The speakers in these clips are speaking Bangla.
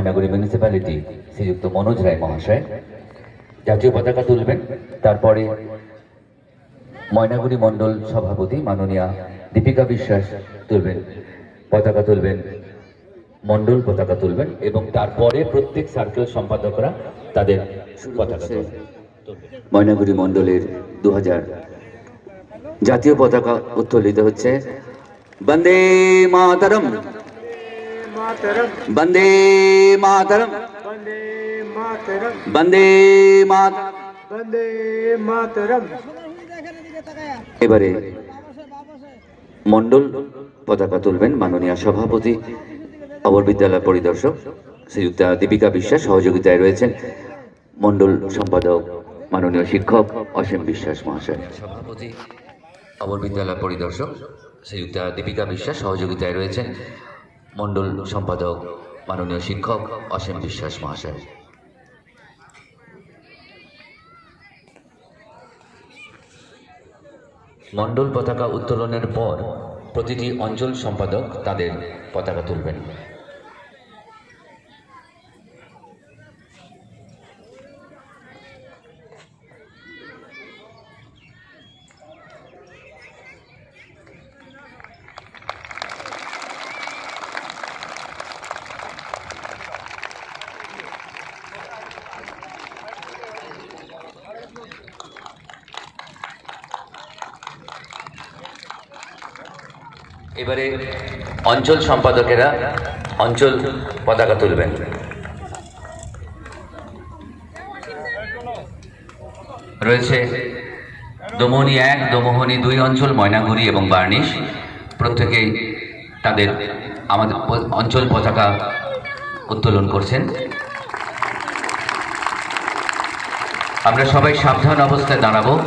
ময়নাগুড়ি মিউনিসিপ্যালিটি শ্রীযুক্ত মনোজ রায় মহাশয়। জাতীয় পতাকা তুলবেন। তারপরে ময়নাগুড়ি মণ্ডল সভাপতি মাননীয়া দীপিকা বিশ্বাস তুলবেন পতাকা তুলবেন মণ্ডল পতাকা তুলবেন এবং তারপরে প্রত্যেক সার্কেল সম্পাদকরা তাদের ময়নাগুড়ি মণ্ডলের দু হাজার জাতীয় পতাকা উত্তোলিত হচ্ছে। বন্দে মাতরম। বন্দে মাতরম বন্দে মাত বন্দে মাতরম এবারে মন্ডল পতাকা তুলবেন মাননীয় সভাপতি অবর বিদ্যালয় পরিদর্শক শ্রীযুক্তা দীপিকা বিশ্বাস সহযোগিতায় রয়েছেন মন্ডল সম্পাদক মাননীয় শিক্ষক অসীম বিশ্বাস মহাশয়। সভাপতি অবর বিদ্যালয় পরিদর্শক শ্রীযুক্তা দীপিকা বিশ্বাস সহযোগিতায় রয়েছেন মণ্ডল সম্পাদক, মাননীয় শিক্ষক অসীম বিশ্বাস মহাশয়। মণ্ডল পতাকা উত্তোলনের পর প্রতিটি অঞ্চল সম্পাদক তাদের পতাকা তুলবেন। এবারে অঞ্চল সম্পাদকেরা অঞ্চল পতাকা তুলবেন। রয়েছে দমোহনী এক, দমোহনী দুই অঞ্চল, ময়নাগুড়ি এবং বার্নিশ। প্রত্যেকেই তাদের আমাদের অঞ্চল পতাকা উত্তোলন করছেন। আমরা সবাই সাবধান অবস্থায় দাঁড়াবো।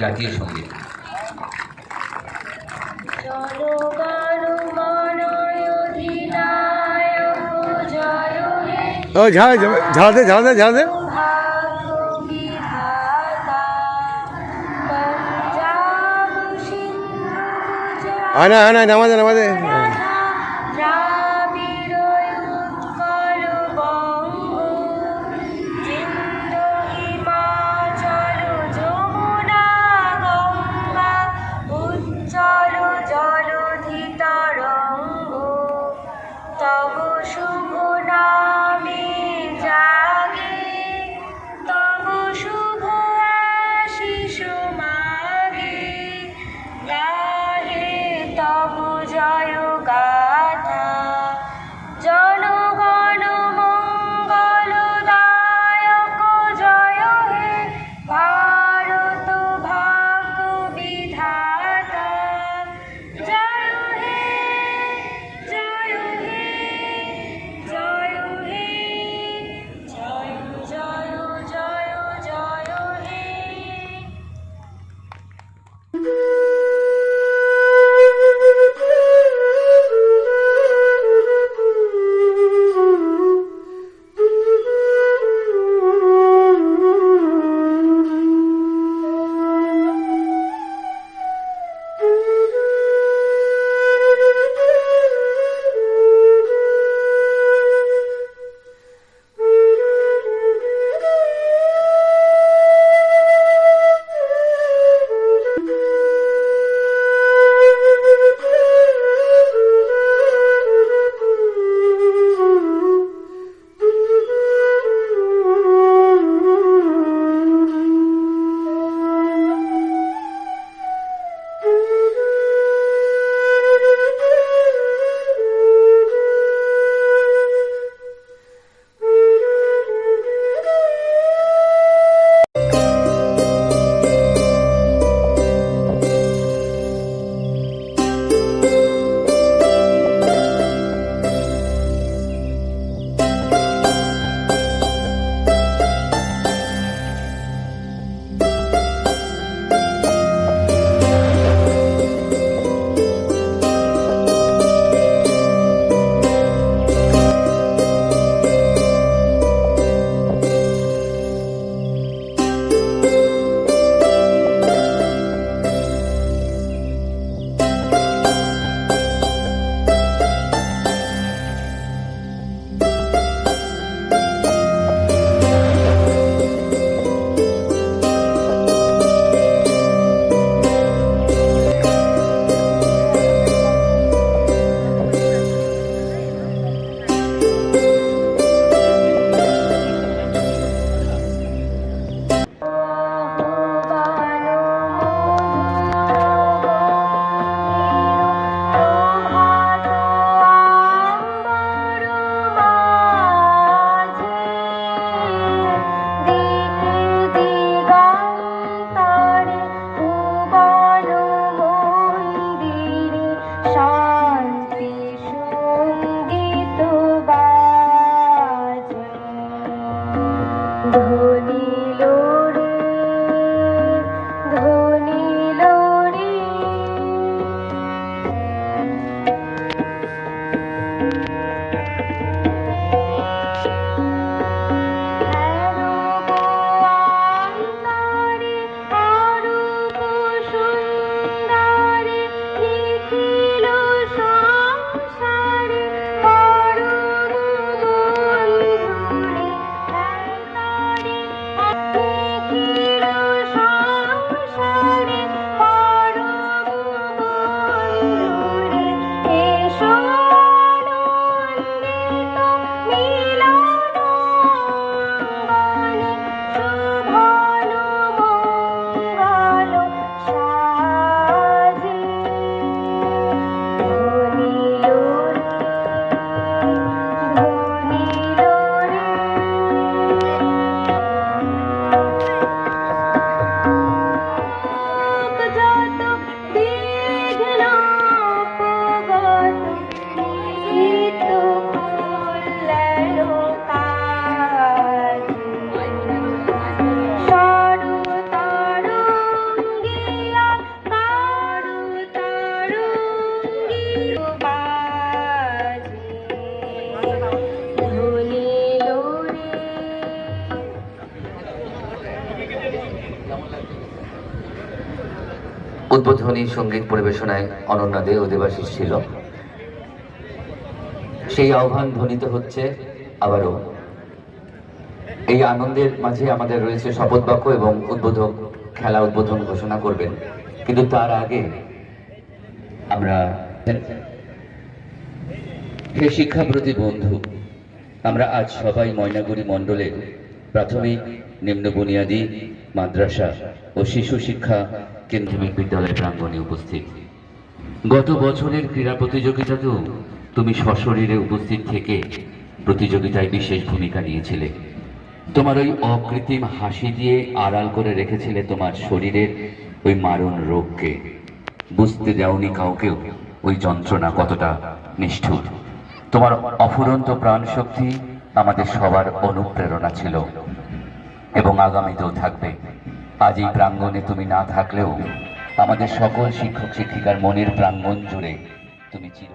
জাতীয় সংগীত। ও ঝাড় ঝাড় দে ঝাড় দে ঝাড় আনা আনা নামাজে নামাজে উদ্বোধনী সংগীত পরিবেশনায় অনন্যা দে অধিবাসী ছিল সেই আহ্বান ধ্বনিত হচ্ছে আবারও। এই আনন্দের মাঝে আমাদের রয়েছে শপথ বাক্য এবং উদ্বোধক খেলা উদ্বোধন ঘোষণা করবেন। কিন্তু তার আগে আমরা হে শিক্ষাব্রতী বন্ধু, আমরা আজ সবাই ময়নাগুড়ি মণ্ডলের প্রাথমিক নিম্ন বুনিয়াদী মাদ্রাসা ও শিশু শিক্ষা কেন্দ্রিক বিদ্যালয় প্রাঙ্গণে উপস্থিত। গত বছরের ক্রীড়া প্রতিযোগিতাতেও তুমি সশরীরে উপস্থিত থেকে প্রতিযোগিতায় বিশেষ ভূমিকা নিয়েছিলে। তোমার ওই অকৃত্রিম হাসি দিয়ে আড়াল করে রেখেছিলে তোমার শরীরের ওই মারণ রোগকে। বুঝতে দেওনি কাউকেও ওই যন্ত্রণা কতটা নিষ্ঠুর। তোমার অফুরন্ত প্রাণ শক্তি আমাদের সবার অনুপ্রেরণা ছিল। এবং আগামীতেও থাকবে। আজ এই প্রাঙ্গণে তুমি না থাকলেও আমাদের সকল শিক্ষক শিক্ষিকার মনের প্রাঙ্গণ জুড়ে তুমি চির